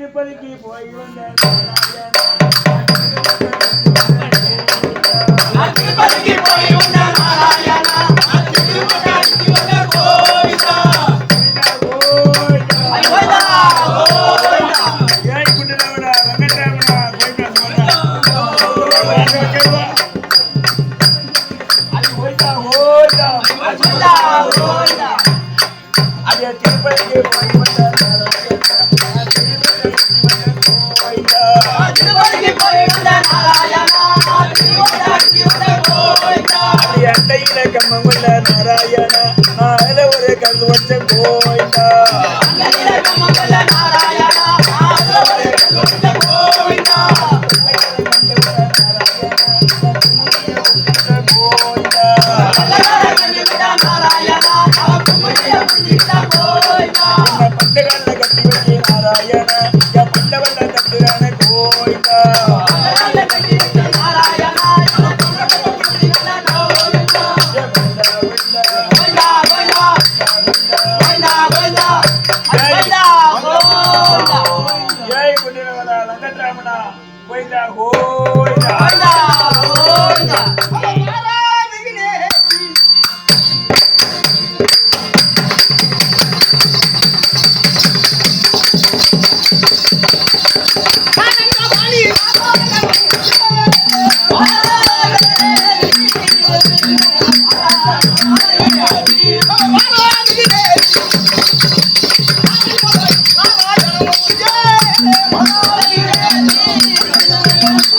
திருப்பதிக்கு போய் வந்த அண்டையில கம்மங்குள்ள நாராயண நால ஒரு கல் வச்ச போ. கோவிந்தா ஏய் குண்டிரவனா வெங்கட்ராமனா கோயிலா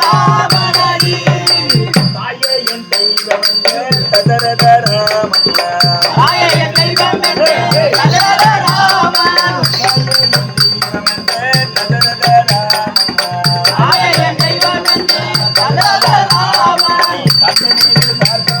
ராமனடி தாயே என் தெய்வம். ராமண்ணா கண்ணனில் பார்க்க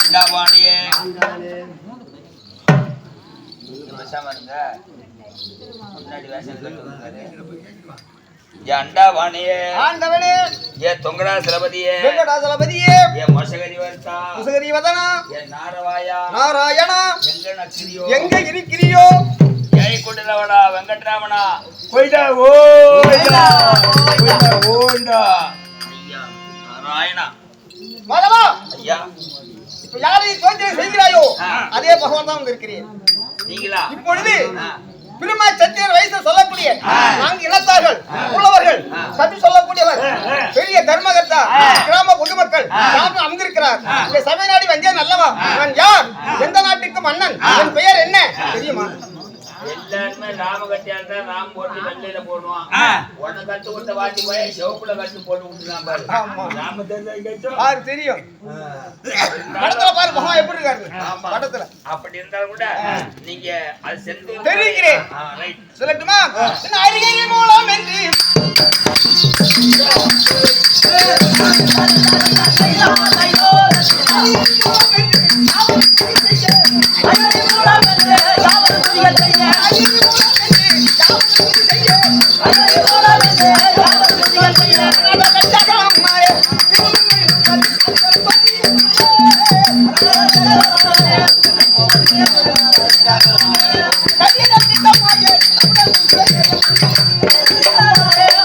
என்ன போர் முளைக்கும் ஆண்டவனே. ஏ தொங்கடா சிலபதியே. வெங்கடாசலபதியே ஏ மோசகரி வர்த்தா. முசகரி வதனா. ஏ நாரவாயா. நாராயணா. எங்க நக்கிரியோ எங்க இருக்கிறியோ. ஏய் வைகுண்டரவடா வெங்கட்ராமனா. போயிட்டா ஓய்டா போயிட்டா ஓண்டா. ஐயா நாராயணா. மாதவா ஐயா. இப்ப யாரை தோன்றிய செய்கிறாயோ ஆ. அதே பகவான் தான் அங்க இருக்கிறேன் நீங்களா? இப்பொழுது. பெருமா சத்தியர் வயசு சொல்லக்கூடிய ஆ. நான்கு யாரும் அமர்ந்திருக்கிறார் இந்த சபை நாடி வந்தேன் அல்லவா நான் யார்? எந்த நாட்டுக்கு மன்னன்? என் பெயர் என்ன? தெரியுமா? எல்லாருமே ராம கட்டியால் தான் ராம் போட்டு வெள்ளையில போடுவான் கட்டு கொடுத்த வாட்டி போய் சிவப்புல கட்டு போட்டு விட்டுலாம் பாரு. யாரு தெரியும்? படத்துல பாரு பகவான் எப்படி இருக்காரு. படத்துல. அப்படி இருந்தாலும் கூட நீங்க அது சென்று தெரிவிக்கிறேன். சொல்லட்டுமா? அருகே மூலம் என்று. ஐயா, ஆறு நாள் என்ன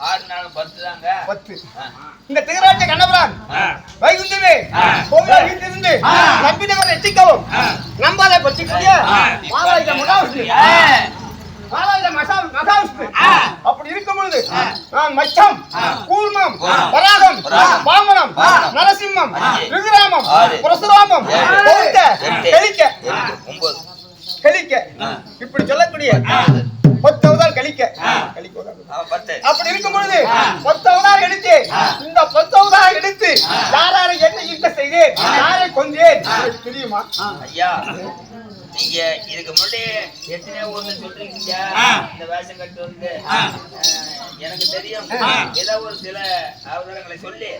ஆறு நாள் பத்து தாங்க. பத்து. இந்த திகராட்ச கண்ணபுரான். வைகுந்தமே. கோவில வீட்டிலிருந்து மாலாயுத மகாவிஷ்ணு மாலாயுத மகா மகாவிஷ்ணு அப்படி இருக்கும் பொழுது நான் மச்சம் கூர்மம் வராகம் வாமனம் நரசிம்மம் ருகுராமம் பரசுராமம் ஒன்பது. கலிக்க இப்படி சொல்லக்கூடிய பத்து அவதார் கலிக்க கலிக்க அவதார். ஆ, பத்து. அப்படி இருக்கும் பொழுது பத்து அவதார் எடுத்து இந்த பத்து அவதார் எடுத்து யாராரை என்ன ஈட்ட செய்தேன் யாரை உங்களுக்கு தெரியுமா? ஐயா நீங்க இதுக்கு முன்னாடி எத்தனையோ ஒண்ணு சொல்றீங்க. இந்த வேஷம் கட்டு வந்து எனக்கு தெரியும். ஏதோ ஒரு சில அவதாரங்களை சொல்லி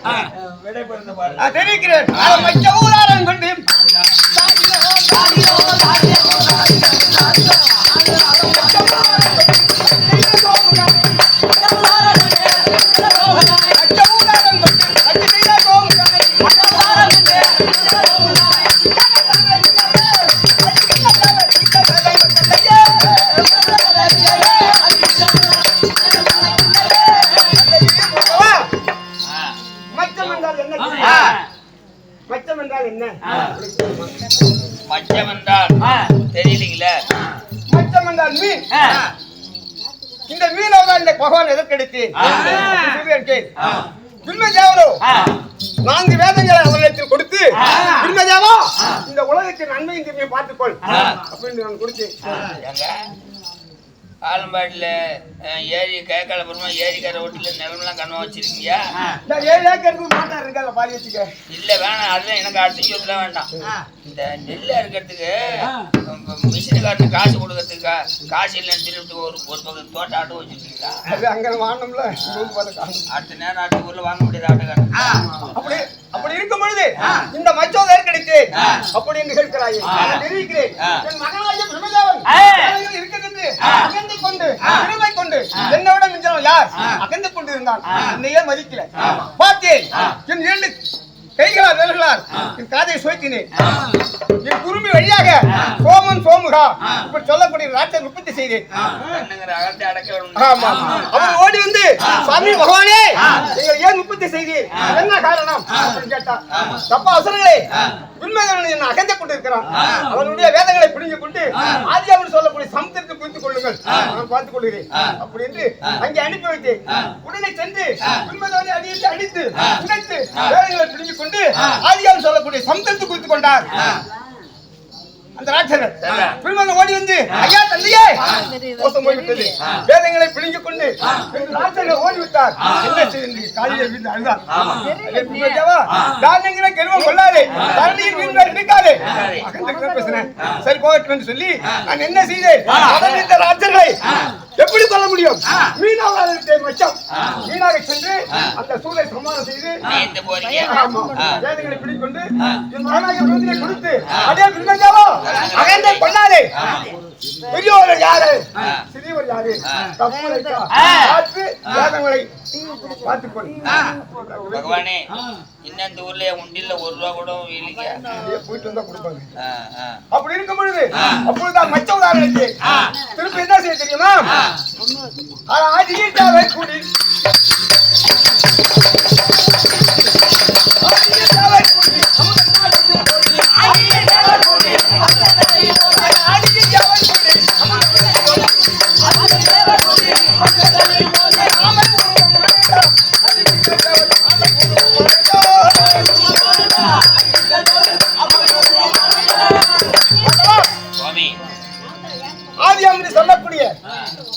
விடை பிறந்த பாரு நான் தெரிவிக்கிறேன் மற்ற ஊராரம் கொண்டு. மச்சம் என்றால் மீன். இந்த மீனவை தான் இந்த பகவான் எதற்கெடுத்து பிரம்மதேவரோ நான்கு வேதங்களை அவரிடத்தில் கொடுத்து பிரம்மதேவா இந்த உலகத்தின் நன்மையும் திரும்பியும் பார்த்துக்கொள். அப்படின்னு நான் கொடுத்தேன் ஆலம்பாடியில் ஏரி கேக்காலபுரமா ஏரிக்கரை ஓட்டில் நிலமெல்லாம் கண்ணா வச்சிருக்கீங்க? ஏழு ஏக்கருக்கு மாட்டா இருக்கல பாதி வச்சுக்க இல்ல வேணாம். அதெல்லாம் எனக்கு அடுத்த சொல்ல வேண்டாம். இந்த நெல் அறுக்கிறதுக்கு மிஷினுக்காரனுக்கு காசு கொடுக்கறதுக்கு காசு இல்லைன்னு சொல்லிட்டு ஒரு ஒரு பக்கம் தோட்டம் ஆட்டோ வச்சிருக்கீங்களா? அது அங்க வாங்கணும்ல. அடுத்த நேரம் ஆட்டு ஊர்ல வாங்க முடியாது ஆட்டுக்காரன். அப்படி அப்படி இருக்கும் பொழுது இந்த மச்சோதர் கிடைத்து அப்படி என்று கேட்கிறாயே. நான் தெரிவிக்கிறேன். என் மகனாகிய பிரம்மதேவன் இருக்கிறது அகந்தை கொண்டு பெருமை கொண்டு என்னோட மிஞ்சவன் யார்? அகந்து கொண்டு இருந்தான் என்னையே மதிக்கல. பார்த்தேன் என் இரண்டு கைகளால் விரல்களால் என் காதை சுவைத்தினேன் என் குறும்பி வழியாக சோமன் சோமுகா இப்படி சொல்லக்கூடிய ராட்சன் உற்பத்தி செய்தேன். ஆமா அவர் ஓடி வந்து சாமி பகவானே நீங்கள் ஏன் உற்பத்தி செய்தீர்? என்ன காரணம்? அப்படின்னு கேட்டா தப்பா அவசரங்களே உண்மைகள் என்ன அகந்த கொண்டு இருக்கிறான் அவனுடைய வேதங்களை பிடிஞ்சு கொண்டு ஆதியாவில் சொல்லக்கூடிய சமுத்திரத்தை புரிந்து கொள்ளுங்கள். நான் பார்த்துக் கொள்கிறேன். அப்படி என்று அங்கே அனுப்பி வைத்தேன். உடனே சென்று உண்மைதோனை அடித்து அடித்து உடைத்து வேதங்களை பிடிஞ்சு கொண்டு ஆதியாவில் சொல்லக்கூடிய சமுத்திரத்தை குறித்து கொண்டார். அந்த ராட்சசர் சரி. பின்வந்து ஓடி வந்து ஐயா தந்தையே மோசம் போய்விட்டது. வேதங்களை பிடுங்கிக் கொண்டு இந்த ராட்சசர் ஓடிவிட்டார். என்ன காலையில வீட்டு அழுதார். தானியங்களை கெருவம் கொள்ளாதே. தரணியில் வீண்கள் இருக்காதே அகந்திருக்கிற பேசுறேன் சரி போகட்டும் சொல்லி நான் என்ன செய்தேன் அவன் இந்த ராட்சர்களை எப்படி கொள்ள முடியும் மீனாக மச்சம் மீனாக சென்று அந்த செய்து. வேதங்களை பிடிக்கொண்டு கொடுத்து, அகந்தை. பெரியோர் யாரு? சிறியவர் யாரு. பார்த்து வேதங்களை. பகவானே இன்னும் இந்த ஊர்ல உண்டில ஒரு ரூபா கூட அப்படியே போயிட்டு வந்தா கொடுப்பாங்க. அப்படி இருக்கும் பொழுது அப்பொழுதுதான் மச்ச உதாரணத்தை. திருப்பி என்ன செய்ய தெரியுமா? ஆதியிட்டாவை குடி. சொல்லக்கூடிய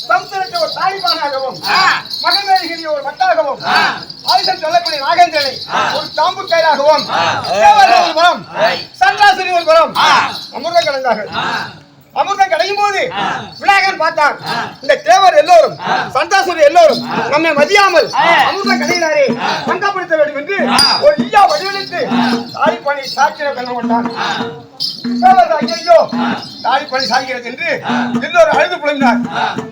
சமுத்திரத்தை ஒரு தாய்மானாகவும் மகமேகிரி ஒரு மட்டாகவும் ஆயுதம் சொல்லக்கூடிய நாகேந்திரனை ஒரு தாம்பு கயிறாகவும் ஒரு மரம் சன்ராசரி ஒரு மரம் அமிர்தம் கலந்தார்கள் அமிர்தம் கிடைக்கும் போது விநாயகன் பார்த்தான். இந்த தேவர் எல்லோரும் சந்தாசுரி எல்லோரும் நம்மை மதியாமல் அமிர்தம் கிடையினாரே சங்கப்படுத்த வேண்டும் என்று ஒரு ஈயா வடிவெடுத்து தாலிப்பணி சாட்சியம் கண்ண கொண்டான். தேவர் ஐயோ தாலிப்பணி சாகிறது என்று எல்லோரும் அழுது புலம்பினார்.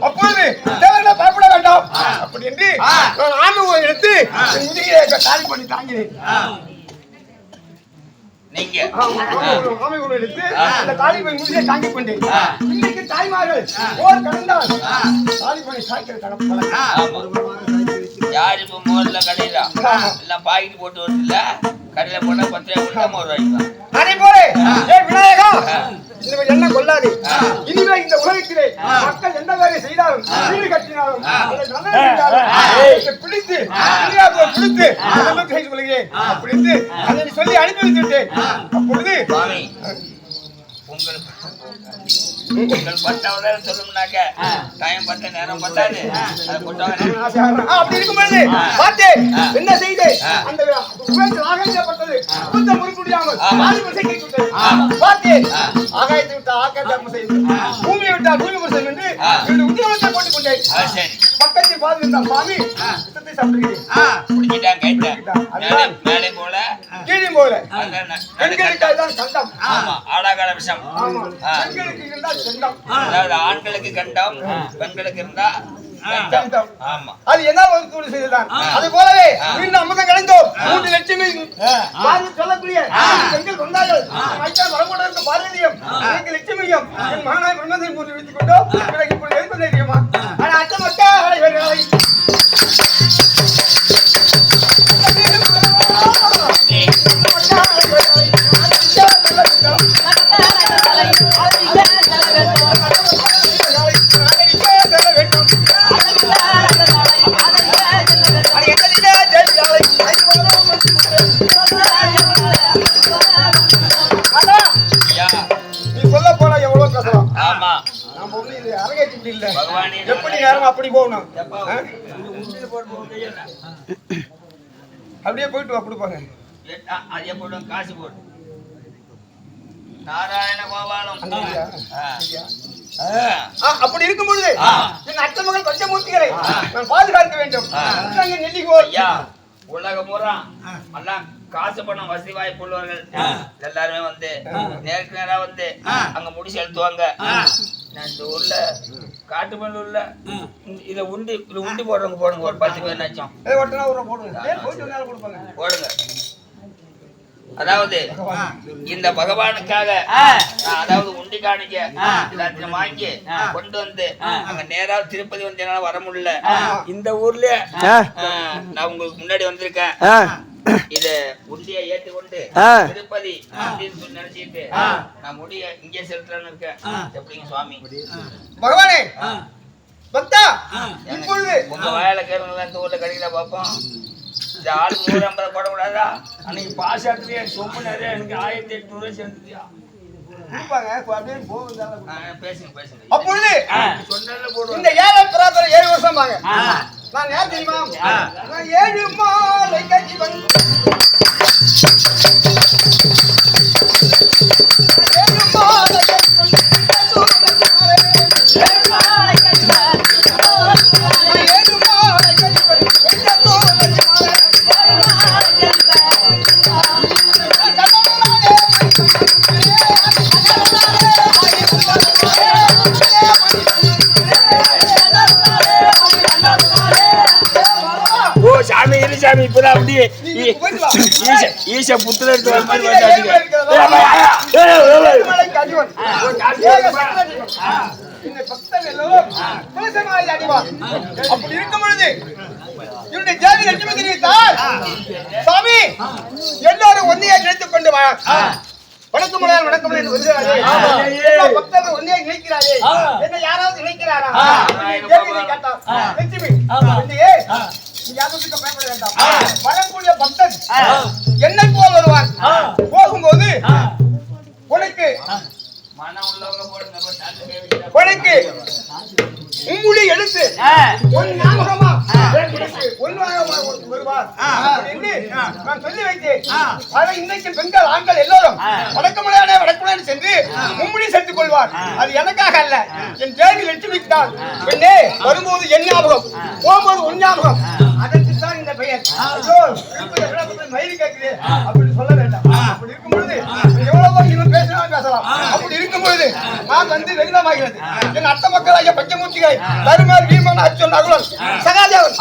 அப்பொழுது தேவர்களை பயப்பட வேண்டாம். அப்படி என்று நான் எடுத்து முதுகிலே தாலிப்பணி தாங்கினேன் நீங்க ஆமா, ஆமை ஊரை- ஆமை ஊரை எடுத்து அந்த தாலிப்பணி முதுகிலே தாங்கிக் கொண்டேன் இன்னைக்கு தாய்மார்கள் போர் கடந்தால் தாலிப்பணி சாய்க்கிற கடப்பல யாரு இப்ப முதல்ல கடையில எல்லாம் பாக்கெட் போட்டு வருது இல்ல கடையில போனா பத்து ரூபாய் ஒரு ரூபாய்க்கு. அதே போல விநாயகா. இனிமேல் என்ன கொள்ளாதே? இனிமே இந்த உலகத்திலே மக்கள் எந்த வேலை செய்தாலும் வீடு கட்டினாலும் பிடித்து பிடித்து கொள்கிறேன் அப்படின்னு அதை சொல்லி அனுப்பி வைத்து விட்டேன் அப்பொழுது உங்களுக்கு உங்கள் பத்தாவது சொல்லணும்னாக்க டைம் பத்த நேரம் பத்தாது. அப்படி இருக்கும் பொழுது பார்த்தேன் என்ன செய்து அந்த ஆகாயப்பட்டது புத்த முறிப்புடியாமல் பார்த்தேன் ஆகாயத்தை விட்ட ஆகாயத்தை செய்து பூமியை விட்டால் பூமி புருஷன் என்று உத்தியோகத்தை கொண்டேன் அது சரி. பக்கத்தில் பார்த்து இருந்தா சுவாமி. விஷத்தை சாப்பிடுகிறேன் பிடிச்சிட்டாங்க கைத்த மேலே மேலே போல? கீழே போல. அதான் ந- பெண்களுக்கு அதுதான் சண்டம் ஆமா ஆடாகால விஷம். ஆமா. ஆ. பெண்களுக்கு இருந்தால் சண்டம் அதாவது ஆண்களுக்கு கண்டம் பெண்களுக்கு இருந்தா அது என்ன ஒரு செய்ததான் அது போலவே மீண்டும் அமுதம் கிடைந்தோம் மூன்று லட்சுமி சொல்லக்கூடிய பெண்கள் வந்தார்கள். வரக்கூடாது பார்வதியம் எனக்கு லட்சுமியும் என் மகனாய் பிரம்மதை மூன்று வைத்துக் கொண்டோம். எப்படி நேரம் அப்படி போகணும். அப்படியே போயிட்டு வா கொடுப்பாங்க அதே காசு போடு. நாராயண கோபாலம் அப்படி இருக்கும் பொழுது ஆ. என் அத்த மகள் பஞ்சமூர்த்திகளை நான் பாதுகாக்க வேண்டும். நெல்லிக்கோல் ஐயா உலகம் பூரா எல்லாம் காசு பணம் வசதி வாய்ப்பு உள்ளவர்கள் எல்லாருமே வந்து நேருக்கு நேரா வந்து அங்க முடி செலுத்துவாங்க நான் இந்த ஊர்ல காட்டுமல்லூர்ல இத உண்டி இதுல உண்டி போடுறவங்க போடுங்க ஒரு பத்து பேர் ரூபா போடுங்க. போடுங்க. அதாவது இந்த பகவானுக்காக நான் அதாவது உண்டி காணிக்க எல்லாத்தையும் வாங்கி கொண்டு வந்து அங்க நேரா திருப்பதி வந்து என்னால வர முடியல. இந்த ஊர்ல நான் உங்களுக்கு முன்னாடி வந்திருக்கேன். இத உண்டியை ஏத்தி கொண்டு திருப்பதி அப்படின்னு சொல்லி நினைச்சிட்டு நான் முடிய இங்கே செலுத்தலாம்னு இருக்கேன். எப்படிங்க சுவாமி? பகவானே! பக்தா இப்பொழுது உங்க வாயில கேளுங்க இந்த ஊர்ல கிடைக்கல பாப்போம் இந்த ஆள் நூறு ஐம்பது போடக்கூடாதா? அன்னைக்கு பாஸ் ஆட்டுறியா சொம்பு நிறைய எனக்கு ஆயிரத்தி எட்நூறு சேர்ந்துட்டியா பேசுங்க பேசுங்க. அப்பொழுது இந்த ஏழை பிரார்த்தனை ஏழு வருஷம் நான் யார் தெரியுமா? நான் ஏழு மாலை கட்டி வந்து ஏக சக்கரவர்த்தி. இந்த பக்தன் எல்லோரும் துளசி மாலை அடிவார். அப்படி இருக்கும் பொழுது ஜாதி லட்சுமி தெரிவித்தார் சாமி எல்லாரும் ஒன்னையா நினைத்துக் கொண்டு வா வணக்கம் வணக்கம் என்று வருகிறாரே பக்தர்கள் ஒன்னையா நினைக்கிறாரே என்ன யாராவது நினைக்கிறாரா கேள்வி கேட்டார் லட்சுமி யாதத்துக்கு பயப்பட வேண்டாம். வரக்கூடிய பக்தன் என்னை போல் வருவான் போகும்போது உனக்கு உனக்கு உம்முடைய எழுத்து ஒரு ஞாபகமா நான் சொல்லி வைத்தேன். ஆனா இன்னைக்கு பெண்கள் ஆண்கள் எல்லாரும் வடக்குமலையானே வடக்குமலையானே சென்று மும்முடி செலுத்திக் கொள்வார் அது எனக்காக அல்ல. என் தேவி லட்சுமிக்கு தான் பெண்ணே வரும்போது என் ஞாபகம் போகும்போது உன் ஞாபகம். பெயர் ஐயோ கேட்குது அப்படின்னு சொல்ல வேண்டாம். அப்படி இருக்கும் பொழுது எவ்வளவோ இவன் பேசினாலும் பேசலாம். அப்படி இருக்கும் பொழுது நான் வந்து வெகுதமாகிறது என் அத்த மக்களாகிய பஞ்சமூர்த்திகள் தருமார் வீமன் அச்சன் அகுலன் சகாதேவன்.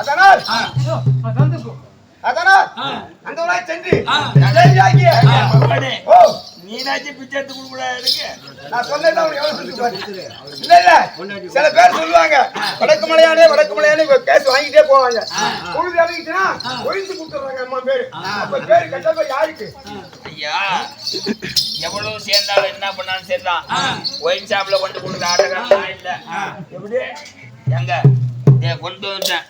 அதனால் அதனால் அந்த சென்று ஓ நீனாச்சும் பிச்சை எடுத்து கொடுக்கூடாது எனக்கு. நான் சொன்னேன் அவன் எவ்வளவு இல்ல இல்ல. சில பேர் சொல்லுவாங்க வடக்கு மலையானே வடக்கு மலையானே கேஸ் வாங்கிட்டே போவாங்க. பொழுது இறங்கிச்சுன்னா ஒழித்து கொடுத்துறாங்க அம்மா பேரு. அப்ப பேரு கட்டப்ப யாருக்கு? ஐயா எவ்வளவு சேர்ந்தாலும் என்ன பண்ணாலும் சரிதான். ஒயின் ஷாப்ல கொண்டு கொடுக்குற ஆட்டக்காரன் இல்ல. எப்படி? எங்க? கொண்டு வந்துட்டேன்.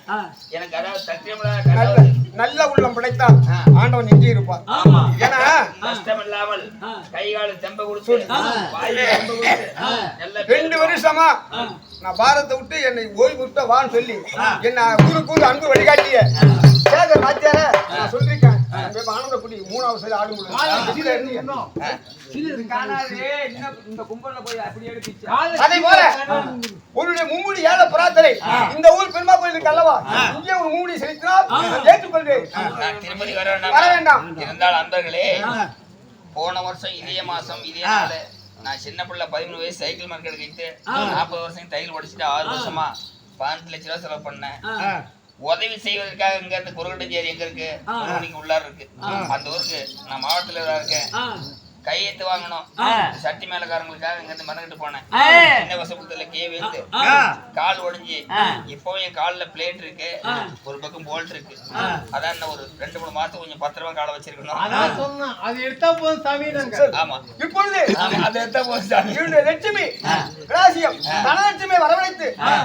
எனக்கு அதாவது சத்தியமில்லா நல்ல கடவுள். நல்ல உள்ளம் படைத்தான் ஆண்டவன் எங்கே இருப்பான் ஏன்னா கஷ்டம் இல்லாமல் கை கால தெம்ப கொடுத்து ரெண்டு வருஷமா நான் பாரத்தை விட்டு என்னை ஓய்வு விட்ட வான்னு சொல்லி என்ன ஊருக்கு ஊர் அன்பு வழிகாட்டிய சேகர் ராஜ்யார நான் சொல்லிருக்கேன். ஆனந்தக்குடி மூணாவது சரி ஆடு அதே போல. உன்னுடைய மும்முடி ஏழை பிரார்த்தனை இந்த ஊர் பெருமா கோயிலுக்கு அல்லவா? இங்கே ஒரு மும்முடி செலுத்தினால் நான் ஏற்றுக்கொள்வேன். நான் திருப்பதி வர வர வேண்டாம். இருந்தால் அன்பர்களே போன வருஷம் இதே மாசம் இதே நாள் நான் சின்ன பிள்ளை பதிமூணு வயசு சைக்கிள் மார்க்கெட் கைத்து நாற்பது வருஷம் தையல் படிச்சுட்டு ஆறு வருஷமா பதினெட்டு லட்ச ரூபா செலவு பண்ணேன். உதவி செய்வதற்காக இங்க இருந்து குருகட்டஞ்சேரி எங்க இருக்கு? மணிக்கு உள்ளார இருக்கு. அந்த ஊருக்கு நான் மாவட்டத்துல தான் இருக்கேன். கையெழுத்து வாங்கணும். சட்டி மேலக்காரங்களுக்காக இங்க இருந்து மறந்துட்டு போனேன். சின்ன வசப்படத்துல கே விழுந்து கால் ஒடிஞ்சு இப்பவும் என் கால்ல பிளேட் இருக்கு. ஒரு பக்கம் போல்ட் இருக்கு. அதான் இன்னும் ஒரு ரெண்டு மூணு மாசம் கொஞ்சம் பத்திரமா காலை வச்சிருக்கணும். ஆமா. இப்பொழுது ஆமா, அதை எடுத்தா போதும் சாமி. லட்சுமி. ராசியம். தனலட்சுமி வரவழைத்து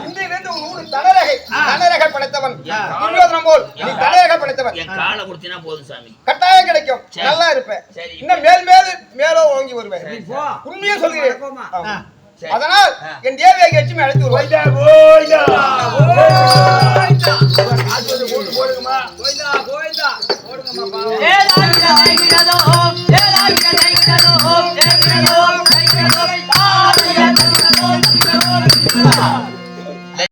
இன்றையிலிருந்து உன் ஊரு தனரகை. தனரகை படைத்தவன். துரியோதனம் போல். நீ தனரகை படைத்தவன். என் காலை கொடுத்தீங்கன்னா போதும் சாமி. கட்டாயம் கிடைக்கும். நல்லா இருப்பேன். இன்னும் மேல் மேல் மேலோ ஓங்கி வருவேன். உண்மையே சொல்கிறேன். அதனால் என் தேவியை லட்சுமி அழைத்து வருவாய் போடுங்கம்மா. Wow.